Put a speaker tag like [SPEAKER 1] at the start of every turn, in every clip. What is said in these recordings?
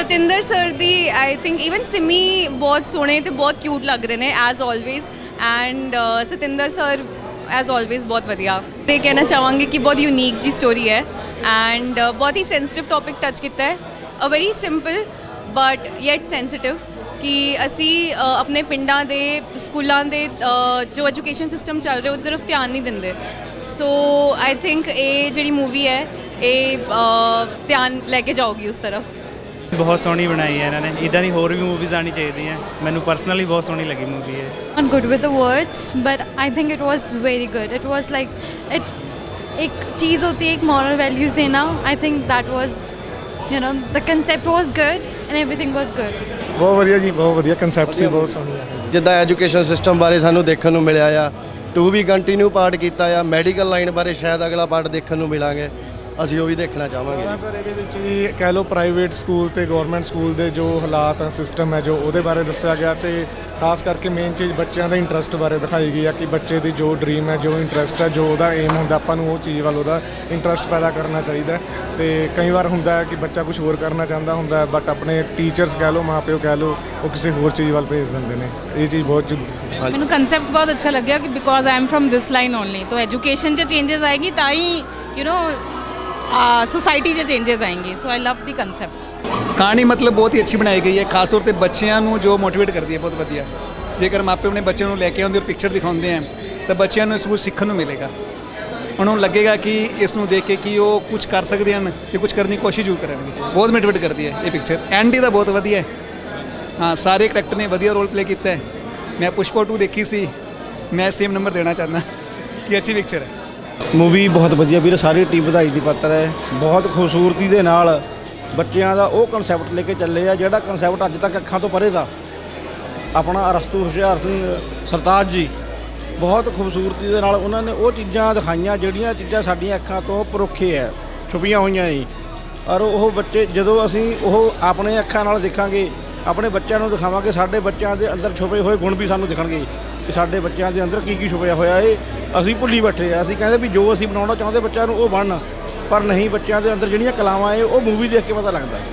[SPEAKER 1] Satinder sir ਦੀ I think even Simi ਬਹੁਤ ਸੋਹਣੇ ਤੇ ਬਹੁਤ ਕਿਊਟ ਲੱਗ ਰਹੇ ਨੇ as always and Satinder sir as always ਬਹੁਤ ਵਧੀਆ। ਤੇ ਕਹਿਣਾ ਚਾਹਾਂਗੇ ਕਿ ਬਹੁਤ ਯੂਨੀਕ ਜੀ ਸਟੋਰੀ ਹੈ। ਐਂਡ uh, ਬਹੁਤ ਹੀ ਸੈਂਸਿਟਿਵ ਟੌਪਿਕ ਟੱਚ ਕੀਤਾ ਹੈ। ਅ very simple but yet sensitive ਕਿ ਅਸੀਂ uh, ਆਪਣੇ ਪਿੰਡਾਂ ਦੇ, ਸਕੂਲਾਂ ਦੇ uh, ਜੋ ਐਜੂਕੇਸ਼ਨ ਸਿਸਟਮ ਚੱਲ ਰਿਹਾ, ਉਹਦੀ ਤਰਫ ਧਿਆਨ ਨਹੀਂ ਦਿੰਦੇ। ਸੋ ਆਈ ਥਿੰਕ ਇਹ ਜਿਹੜੀ ਮੂਵੀ ਹੈ, ਇਹ ਧਿਆਨ ਲੈ ਕੇ ਜਾਊਗੀ ਉਸ ਤਰਫ।
[SPEAKER 2] ਬਹੁਤ ਸੋਹਣੀ ਬਣਾਈ ਹੈ ਇਹਨਾਂ ਨੇ ਇਦਾਂ ਦੀ ਹੋਰ ਵੀ ਮੂਵੀਜ਼ ਆਣੀ ਚਾਹੀਦੀਆਂ ਮੈਨੂੰ ਪਰਸਨਲੀ ਬਹੁਤ ਸੋਹਣੀ ਲੱਗੀ ਮੂਵੀ ਇਹ
[SPEAKER 3] not good with the words but i think it was very good it was like it एक चीज़ होती है एक moral values देना i think that was you know the concept was good and everything was good
[SPEAKER 4] ਬਹੁਤ ਵਧੀਆ ਜੀ ਬਹੁਤ ਵਧੀਆ ਕਨਸੈਪਟ ਸੀ ਬਹੁਤ ਸੋਹਣੀ ਹੈ
[SPEAKER 5] ਜਿੱਦਾਂ ਐਜੂਕੇਸ਼ਨ ਸਿਸਟਮ ਬਾਰੇ ਸਾਨੂੰ ਦੇਖਣ ਨੂੰ ਮਿਲਿਆ ਆ ਟੂ ਵੀ ਕੰਟੀਨਿਊ ਪਾਰਟ ਕੀਤਾ ਆ ਮੈਡੀਕਲ ਲਾਈਨ ਬਾਰੇ ਸ਼ਾਇਦ ਅਗਲਾ ਪਾਰਟ ਦੇਖਣ ਨੂੰ ਮਿਲਾਂਗੇ ਅਸੀਂ ਉਹ ਵੀ ਦੇਖਣਾ ਚਾਹਾਂਗੇ
[SPEAKER 4] ਜ਼ਿਆਦਾਤਰ ਇਹਦੇ ਵਿੱਚ ਜੀ ਕਹਿ ਲਓ ਪ੍ਰਾਈਵੇਟ ਸਕੂਲ ਤੇ ਗਵਰਨਮੈਂਟ ਸਕੂਲ ਦੇ ਜੋ ਹਾਲਾਤ ਆ ਸਿਸਟਮ ਹੈ ਜੋ ਉਹਦੇ ਬਾਰੇ ਦੱਸਿਆ ਗਿਆ ਤੇ ਖਾਸ ਕਰਕੇ ਮੇਨ ਚੀਜ਼ ਬੱਚਿਆਂ ਦਾ ਇੰਟਰਸਟ ਬਾਰੇ ਦਿਖਾਈ ਗਈ ਆ ਕਿ ਬੱਚੇ ਦੀ ਜੋ ਡ੍ਰੀਮ ਹੈ ਜੋ ਇੰਟਰਸਟ ਹੈ ਜੋ ਉਹਦਾ ਏਮ ਹੁੰਦਾ ਆਪਾਂ ਨੂੰ ਉਹ ਚੀਜ਼ ਵੱਲ ਉਹਦਾ ਇੰਟਰਸਟ ਪੈਦਾ ਕਰਨਾ ਚਾਹੀਦਾ। ਤੇ ਕਈ ਵਾਰ ਹੁੰਦਾ ਹੈ ਕਿ ਬੱਚਾ ਕੁਝ ਹੋਰ ਕਰਨਾ ਚਾਹੁੰਦਾ ਹੁੰਦਾ ਬਟ ਆਪਣੇ ਟੀਚਰਸ ਕਹਿ ਲਓ ਮਾਪਿਓ ਕਹਿ ਲਓ ਉਹ ਕਿਸੇ ਹੋਰ ਚੀਜ਼ ਵੱਲ ਭੇਜ ਦਿੰਦੇ ਨੇ। ਇਹ ਚੀਜ਼ ਬਹੁਤ ਜ਼ਰੂਰੀ ਸੀ।
[SPEAKER 6] ਮੈਨੂੰ ਕਨਸੈਪਟ ਬਹੁਤ ਅੱਛਾ ਲੱਗਿਆ ਕਿ because I am firm this line only ਤਾਂ ਐਜੂਕੇਸ਼ਨ 'ਚ ਚੇਂजेस ਆਏਗੀ ਤਾਂ ਹੀ ਯੂ نو ਸੋਸਾਇਟੀ 'ਚ changes ਆਏਗੇ so I love the concept
[SPEAKER 7] ਕਹਾਣੀ ਮਤਲਬ ਬਹੁਤ ਹੀ ਅੱਛੀ ਬਣਾਈ ਗਈ ਹੈ ਖਾਸ ਤੌਰ ਤੇ ਬੱਚਿਆਂ ਨੂੰ ਜੋ ਮੋਟੀਵੇਟ ਕਰਦੀ ਹੈ ਬਹੁਤ ਵਧੀਆ ਜੇਕਰ ਮਾਪੇ ਆਪਣੇ ਬੱਚਿਆਂ ਨੂੰ ਲੈ ਕੇ ਆਉਂਦੇ ਔਰ ਪਿਕਚਰ ਦਿਖਾਉਂਦੇ ਆ ਤਾਂ ਬੱਚਿਆਂ ਨੂੰ ਇਸ ਨੂੰ ਸਿੱਖਣ ਨੂੰ ਮਿਲੇਗਾ ਉਹਨਾਂ ਨੂੰ ਲੱਗੇਗਾ ਕਿ ਇਸ ਨੂੰ ਦੇਖ ਕੇ ਕਿ ਉਹ ਕੁਝ ਕਰ ਸਕਦੇ ਹਨ ਤੇ ਕੁਝ ਕਰਨ ਦੀ ਕੋਸ਼ਿਸ਼ ਜ਼ਰੂਰ ਕਰਨਗੇ ਬਹੁਤ ਮੋਟੀਵੇਟ ਕਰਦੀ ਹੈ ਇਹ ਪਿਕਚਰ ਐਂਡੀ ਦਾ ਬਹੁਤ ਵਧੀਆ ਹੈ ਹਾਂ ਸਾਰੇ ਕਰੈਕਟਰ ਨੇ ਵਧੀਆ ਰੋਲ ਪਲੇ ਕੀਤਾ ਹੈ ਮੈਂ ਪੁਸ਼ਪਾ 2 ਦੇਖੀ ਸੀ ਮੈਂ ਸੇਮ ਨੰਬਰ ਦੇਣਾ ਚਾਹੁੰਦਾ ਕਿ ਅੱਛੀ ਪਿਕਚਰ ਹੈ
[SPEAKER 8] ਮੂਵੀ ਬਹੁਤ ਵਧੀਆ ਵੀਰ, ਸਾਰੀ ਟੀਮ ਵਧਾਈ ਦੀ ਪਾਤਰ ਹੈ। ਬਹੁਤ ਖੂਬਸੂਰਤੀ ਦੇ ਨਾਲ ਬੱਚਿਆਂ ਦਾ ਉਹ ਕਨਸੈਪਟ ਲੈ ਕੇ ਚੱਲੇ ਆ, ਜਿਹੜਾ ਕਨਸੈਪਟ ਅੱਜ ਤੱਕ ਅੱਖਾਂ ਤੋਂ ਪਰੇ ਦਾ। ਆਪਣਾ ਅਰਸਤੂ ਹੁਸ਼ਿਆਰ ਸਿੰਘ, ਸਰਤਾਜ ਜੀ, ਬਹੁਤ ਖੂਬਸੂਰਤੀ ਦੇ ਨਾਲ ਉਹਨਾਂ ਨੇ ਉਹ ਚੀਜ਼ਾਂ ਦਿਖਾਈਆਂ, ਜਿਹੜੀਆਂ ਚੀਜ਼ਾਂ ਸਾਡੀਆਂ ਅੱਖਾਂ ਤੋਂ ਪਰੋਖੇ ਹੈ ਛੁਪੀਆਂ ਹੋਈਆਂ ਨੇ। ਔਰ ਉਹ ਬੱਚੇ, ਜਦੋਂ ਅਸੀਂ ਉਹ ਆਪਣੇ ਅੱਖਾਂ ਨਾਲ ਦੇਖਾਂਗੇ, ਆਪਣੇ ਬੱਚਿਆਂ ਨੂੰ ਦਿਖਾਵਾਂਗੇ, ਸਾਡੇ ਬੱਚਿਆਂ ਦੇ ਅੰਦਰ ਛੁਪੇ ਹੋਏ ਗੁਣ ਵੀ ਸਾਨੂੰ ਦਿਖਣਗੇ। ਕਿ ਸਾਡੇ ਬੱਚਿਆਂ ਦੇ ਅੰਦਰ ਕੀ ਕੀ ਛੁਪਿਆ ਹੋਇਆ ਏ ਅਸੀਂ ਭੁੱਲੀ ਬੈਠੇ ਆ ਅਸੀਂ ਕਹਿੰਦੇ ਵੀ ਜੋ ਅਸੀਂ ਬਣਾਉਣਾ ਚਾਹੁੰਦੇ ਬੱਚਿਆਂ ਨੂੰ ਉਹ ਬਣਨ ਪਰ ਨਹੀਂ ਬੱਚਿਆਂ ਦੇ ਅੰਦਰ ਜਿਹੜੀਆਂ ਕਲਾਵਾਂ ਏ ਉਹ ਮੂਵੀ ਦੇਖ ਕੇ ਪਤਾ ਲੱਗਦਾ ਹੈ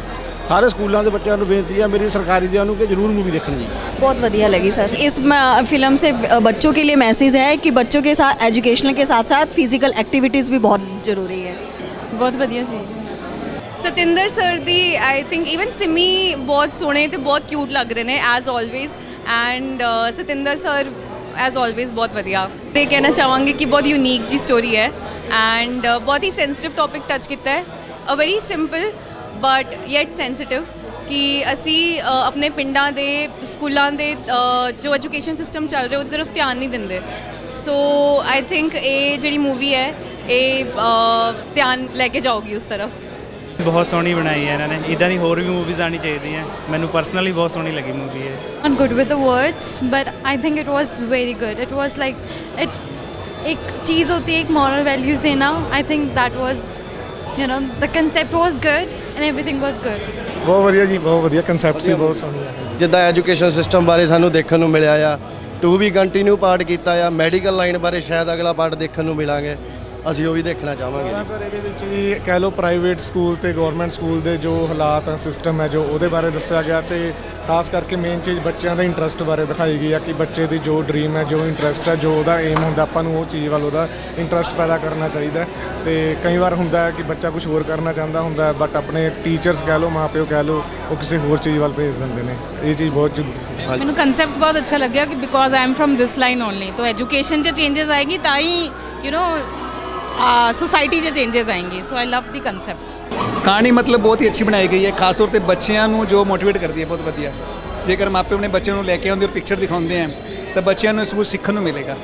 [SPEAKER 8] ਸਾਰੇ ਸਕੂਲਾਂ ਦੇ ਬੱਚਿਆਂ ਨੂੰ ਬੇਨਤੀ ਹੈ ਮੇਰੀ ਸਰਕਾਰੀ ਦਿਆਂ ਨੂੰ ਕਿ ਜ਼ਰੂਰ ਮੂਵੀ ਦੇਖਣ ਜੀ
[SPEAKER 9] बहुत बढ़िया लगी सर इस म- फिल्म से अ, बच्चों के लिए मैसेज है कि बच्चों के साथ एजुकेशनल के साथ साथ फिजिकल एक्टिविटीज़ भी बहुत ज़रूरी है
[SPEAKER 1] ਬਹੁਤ ਵਧੀਆ ਸੀ ਸਤਿੰਦਰ ਸਰ ਦੀ ਆਈ ਥਿੰਕ ਇਵਨ ਸਿਮੀ ਬਹੁਤ ਸੋਹਣੇ ਤੇ ਬਹੁਤ ਕਿਊਟ ਲੱਗ ਰਹੇ ਨੇ as always and Satinder sir as always ਬਹੁਤ ਵਧੀਆ ਤੇ ਕਹਿਣਾ ਚਾਹਾਂਗੇ ਕਿ ਬਹੁਤ ਯੂਨੀਕ ਜੀ ਸਟੋਰੀ ਹੈ ਐਂਡ ਬਹੁਤ ਹੀ ਸੈਂਸਿਟਿਵ ਟੌਪਿਕ ਟੱਚ ਕੀਤਾ ਹੈ ਅ very simple but yet sensitive ਕਿ ਅਸੀਂ ਅ, ਆਪਣੇ ਪਿੰਡਾਂ ਦੇ ਸਕੂਲਾਂ ਦੇ ਅ, ਜੋ ਐਜੂਕੇਸ਼ਨ ਸਿਸਟਮ ਚੱਲ ਰਿਹਾ ਉਹਦੀ ਤਰਫ ਧਿਆਨ ਨਹੀਂ ਦਿੰਦੇ ਸੋ ਆਈ ਥਿੰਕ ਇਹ ਜਿਹੜੀ ਮੂਵੀ ਹੈ ਇਹ ਅ, ਧਿਆਨ ਲੈ ਕੇ ਜਾਊਗੀ ਉਸ ਤਰਫ
[SPEAKER 2] ਬਹੁਤ ਸੋਹਣੀ ਬਣਾਈ ਹੈ ਇਹਨਾਂ ਨੇ। ਇਦਾਂ ਦੀ ਹੋਰ ਵੀ ਮੂਵੀਜ਼ ਆਣੀ ਚਾਹੀਦੀਆਂ। ਮੈਨੂੰ ਪਰਸਨਲੀ ਬਹੁਤ ਸੋਹਣੀ ਲੱਗੀ ਮੂਵੀ ਇਹ।
[SPEAKER 3] Not good with the words but I think it was very good it was like it ਇੱਕ ਚੀਜ਼ ਹੋਤੀ ਹੈ ਇੱਕ ਮੋਰਲ ਵੈਲਿਊਜ਼ ਦੇਣਾ I think that was you know the concept was good and everything was good
[SPEAKER 4] ਬਹੁਤ ਵਧੀਆ ਜੀ ਬਹੁਤ ਵਧੀਆ ਕਨਸੈਪਟ ਸੀ ਬਹੁਤ ਸੋਹਣਾ
[SPEAKER 5] ਜਿੱਦਾਂ ਐਜੂਕੇਸ਼ਨ ਸਿਸਟਮ ਬਾਰੇ ਸਾਨੂੰ ਦੇਖਣ ਨੂੰ ਮਿਲਿਆ ਆ ਟੂ ਵੀ ਕੰਟੀਨਿਊ ਪਾਰਟ ਕੀਤਾ ਆ ਮੈਡੀਕਲ ਲਾਈਨ ਬਾਰੇ ਸ਼ਾਇਦ ਅਗਲਾ ਪਾਰਟ ਦੇਖਣ ਨੂੰ ਮਿਲਾਂਗੇ ਅਸੀਂ ਉਹ ਵੀ ਦੇਖਣਾ ਚਾਹਾਂਗੇ ਜੀ।
[SPEAKER 4] ਜ਼ਿਆਦਾਤਰ ਇਹਦੇ ਵਿੱਚ ਹੀ ਕਹਿ ਲਓ ਪ੍ਰਾਈਵੇਟ ਸਕੂਲ ਤੇ ਗਵਰਨਮੈਂਟ ਸਕੂਲ ਦੇ ਜੋ ਹਾਲਾਤ ਆ ਸਿਸਟਮ ਹੈ ਜੋ ਉਹਦੇ ਬਾਰੇ ਦੱਸਿਆ ਗਿਆ ਤੇ ਖਾਸ ਕਰਕੇ ਮੇਨ ਚੀਜ਼ ਬੱਚਿਆਂ ਦੇ ਇੰਟਰਸਟ ਬਾਰੇ ਦਿਖਾਈ ਗਈ ਆ ਕਿ ਬੱਚੇ ਦੀ ਜੋ ਡ੍ਰੀਮ ਹੈ ਜੋ ਇੰਟਰਸਟ ਹੈ ਜੋ ਉਹਦਾ ਏਮ ਹੁੰਦਾ ਆਪਾਂ ਨੂੰ ਉਹ ਚੀਜ਼ ਵੱਲ ਉਹਦਾ ਇੰਟਰਸਟ ਪੈਦਾ ਕਰਨਾ ਚਾਹੀਦਾ। ਹੈ। ਤੇ ਕਈ ਵਾਰ ਹੁੰਦਾ ਹੈ ਕਿ ਬੱਚਾ ਕੁਝ ਹੋਰ ਕਰਨਾ ਚਾਹੁੰਦਾ ਹੁੰਦਾ ਬਟ ਆਪਣੇ ਟੀਚਰਸ ਕਹਿ ਲਓ ਮਾਪਿਓ ਕਹਿ ਲਓ ਉਹ ਕਿਸੇ ਹੋਰ ਚੀਜ਼ ਵੱਲ ਭੇਜ ਦਿੰਦੇ ਨੇ। ਇਹ ਚੀਜ਼ ਬਹੁਤ ਜ਼ਰੂਰੀ ਸੀ।
[SPEAKER 6] ਮੈਨੂੰ ਕਨਸੈਪਟ ਬਹੁਤ ਅੱਛਾ ਲੱਗਿਆ ਕਿ because I am firm this line only ਤਾਂ ਐਜੂਕੇਸ਼ਨ 'ਚ ਚੇਂਜਸ ਆਏਗੀ ਤਾਂ ਹੀ ਯੂ نو ਸੋਸਾਇਟੀ 'ਚ changes ਆਏਗੇ so I love the concept
[SPEAKER 7] ਕਹਾਣੀ ਮਤਲਬ ਬਹੁਤ ਹੀ ਅੱਛੀ ਬਣਾਈ ਗਈ ਹੈ ਖਾਸ ਤੌਰ ਤੇ ਬੱਚਿਆਂ ਨੂੰ ਜੋ ਮੋਟੀਵੇਟ ਕਰਦੀ ਹੈ ਬਹੁਤ ਵਧੀਆ ਜੇਕਰ ਮਾਪੇ ਆਪਣੇ ਬੱਚਿਆਂ ਨੂੰ ਲੈ ਕੇ ਆਉਂਦੇ ਔਰ ਪਿਕਚਰ ਦਿਖਾਉਂਦੇ ਆ ਤਾਂ ਬੱਚਿਆਂ ਨੂੰ ਇਸ ਨੂੰ ਸਿੱਖਣ ਨੂੰ ਮਿਲੇਗਾ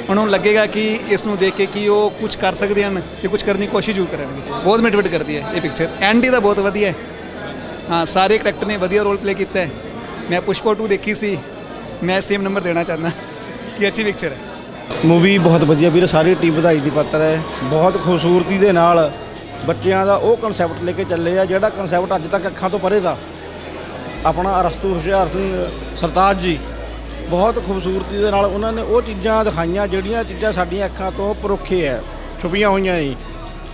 [SPEAKER 7] ਉਹਨਾਂ ਨੂੰ ਲੱਗੇਗਾ ਕਿ ਇਸ ਨੂੰ ਦੇਖ ਕੇ ਕਿ ਉਹ ਕੁਝ ਕਰ ਸਕਦੇ ਹਨ ਤੇ ਕੁਝ ਕਰਨ ਦੀ ਕੋਸ਼ਿਸ਼ ਜ਼ਰੂਰ ਕਰਨਗੇ ਬਹੁਤ ਮੋਟੀਵੇਟ ਕਰਦੀ ਹੈ ਇਹ ਪਿਕਚਰ ਐਂਡੀ ਦਾ ਬਹੁਤ ਵਧੀਆ ਹੈ ਹਾਂ ਸਾਰੇ ਕਰੈਕਟਰ ਨੇ ਵਧੀਆ ਰੋਲ ਪਲੇ ਕੀਤਾ ਹੈ ਮੈਂ ਪੁਸ਼ਪਾ 2 ਦੇਖੀ ਸੀ ਮੈਂ ਸੇਮ ਨੰਬਰ ਦੇਣਾ ਚਾਹੁੰਦਾ ਕਿ ਅੱਛੀ ਪਿਕਚਰ ਹੈ
[SPEAKER 8] ਮੂਵੀ ਬਹੁਤ ਵਧੀਆ ਵੀਰ, ਸਾਰੀ ਟੀਮ ਵਧਾਈ ਦੀ ਪਾਤਰ ਹੈ। ਬਹੁਤ ਖੂਬਸੂਰਤੀ ਦੇ ਨਾਲ ਬੱਚਿਆਂ ਦਾ ਉਹ ਕਨਸੈਪਟ ਲੈ ਕੇ ਚੱਲੇ ਆ, ਜਿਹੜਾ ਕਨਸੈਪਟ ਅੱਜ ਤੱਕ ਅੱਖਾਂ ਤੋਂ ਪਰੇ ਦਾ। ਆਪਣਾ ਅਰਸਤੂ ਹੁਸ਼ਿਆਰ ਸਿੰਘ, ਸਰਤਾਜ ਜੀ, ਬਹੁਤ ਖੂਬਸੂਰਤੀ ਦੇ ਨਾਲ ਉਹਨਾਂ ਨੇ ਉਹ ਚੀਜ਼ਾਂ ਦਿਖਾਈਆਂ, ਜਿਹੜੀਆਂ ਚੀਜ਼ਾਂ ਸਾਡੀਆਂ ਅੱਖਾਂ ਤੋਂ ਪਰੋਖੇ ਹੈ ਛੁਪੀਆਂ ਹੋਈਆਂ ਨੇ।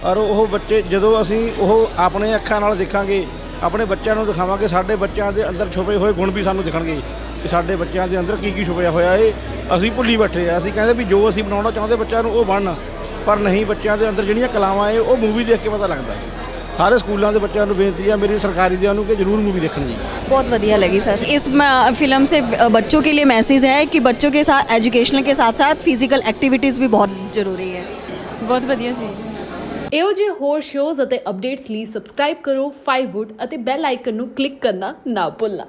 [SPEAKER 8] ਔਰ ਉਹ ਬੱਚੇ, ਜਦੋਂ ਅਸੀਂ ਉਹ ਆਪਣੇ ਅੱਖਾਂ ਨਾਲ ਦੇਖਾਂਗੇ, ਆਪਣੇ ਬੱਚਿਆਂ ਨੂੰ ਦਿਖਾਵਾਂਗੇ, ਸਾਡੇ ਬੱਚਿਆਂ ਦੇ ਅੰਦਰ ਛੁਪੇ ਹੋਏ ਗੁਣ ਵੀ ਸਾਨੂੰ ਦਿਖਣਗੇ। ਕਿ ਸਾਡੇ ਬੱਚਿਆਂ ਦੇ ਅੰਦਰ ਕੀ ਕੀ ਛੁਪਿਆ ਹੋਇਆ ਏ ਅਸੀਂ ਭੁੱਲੀ ਬੈਠੇ ਆ ਅਸੀਂ ਕਹਿੰਦੇ ਵੀ ਜੋ ਅਸੀਂ ਬਣਾਉਣਾ ਚਾਹੁੰਦੇ ਬੱਚਿਆਂ ਨੂੰ ਉਹ ਬਣਨ ਪਰ ਨਹੀਂ ਬੱਚਿਆਂ ਦੇ ਅੰਦਰ ਜਿਹੜੀਆਂ ਕਲਾਵਾਂ ਏ ਉਹ ਮੂਵੀ ਦੇਖ ਕੇ ਪਤਾ ਲੱਗਦਾ ਹੈ ਸਾਰੇ ਸਕੂਲਾਂ ਦੇ ਬੱਚਿਆਂ ਨੂੰ ਬੇਨਤੀ ਹੈ ਮੇਰੀ ਸਰਕਾਰੀ ਦਿਆਂ ਨੂੰ ਕਿ ਜ਼ਰੂਰ ਮੂਵੀ ਦੇਖਣ ਜੀ
[SPEAKER 9] बहुत बढ़िया लगी सर इस म- फिल्म से अ, बच्चों के लिए मैसेज है कि बच्चों के साथ एजुकेशनल के साथ साथ फिजिकल एक्टिविटीज़ भी बहुत ज़रूरी है
[SPEAKER 1] ਬਹੁਤ ਵਧੀਆ ਸੀ
[SPEAKER 10] ਇਹੋ ਜਿਹੇ ਹੋਰ ਸ਼ੋਜ਼ ਅਤੇ ਅਪਡੇਟਸ ਲਈ ਸਬਸਕ੍ਰਾਈਬ ਕਰੋ 5wood ਅਤੇ ਬੈਲ ਆਈਕਨ ਨੂੰ ਕਲਿੱਕ ਕਰਨਾ ਨਾ ਭੁੱਲਣਾ